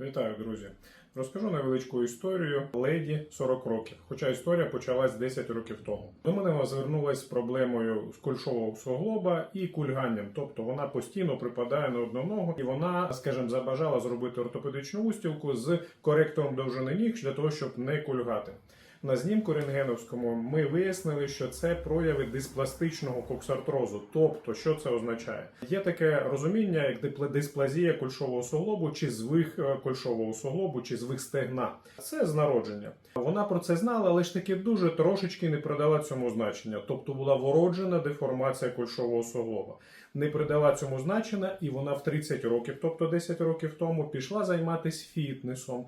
Вітаю, друзі! Розкажу невеличку історію леді 40 років. Хоча історія почалась 10 років тому. До мене звернулася з проблемою з кульшового суглоба і кульганням. Тобто вона постійно припадає на одну ногу, і вона, скажімо, забажала зробити ортопедичну устілку з коректором довжини ніг для того, щоб не кульгати. На знімку рентгеновському ми вияснили, що це прояви диспластичного коксартрозу. Тобто, що це означає? Є таке розуміння, як дисплазія кульшового суглобу, чи звих е, кульшового суглобу, чи звих стегна. Це з народження. Вона про це знала, але ж таки дуже трошечки не придала цьому значення. Тобто була вроджена деформація кульшового суглоба. Не придала цьому значення, і вона в 30 років, тобто 10 років тому, пішла займатися фітнесом.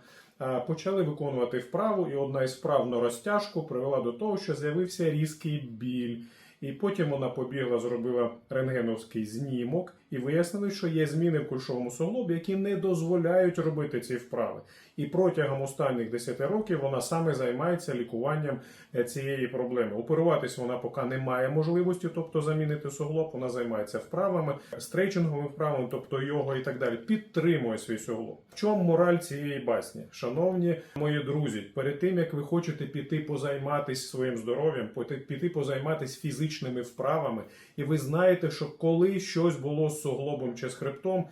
Почали виконувати вправу, і одна із вправ розтяжку привела до того, що з'явився різкий біль. І потім вона побігла, зробила рентгеновський знімок і вияснили, що є зміни в кульшовому суглобі, які не дозволяють робити ці вправи. І протягом останніх 10 років вона саме займається лікуванням е, цієї проблеми. Оперуватись вона поки не має можливості, тобто замінити суглоб. Вона займається вправами, стрейчинговими вправами, тобто його і так далі. Підтримує свій суглоб. В чому мораль цієї басні? Шановні мої друзі, перед тим як ви хочете піти позайматися своїм здоров'ям, піти- позайматися фізичними вправами, і ви знаєте, що коли щось було з суглобом чи з хребтом.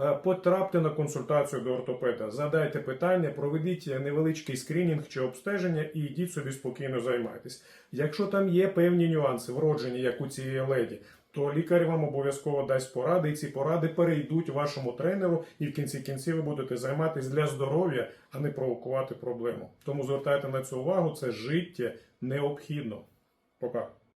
Е, Потрапте на консультацію до ортопеда, задайте питання, проведіть невеличкий скринінг чи обстеження і йдіть собі спокійно займайтесь. Якщо там є певні нюанси, вроджені, як у цієї леді, то лікар вам обов'язково дасть поради, і ці поради перейдуть вашому тренеру, і в кінці кінців ви будете займатися для здоров'я, а не провокувати проблему. Тому звертайте на це увагу, це життя необхідно. Пока.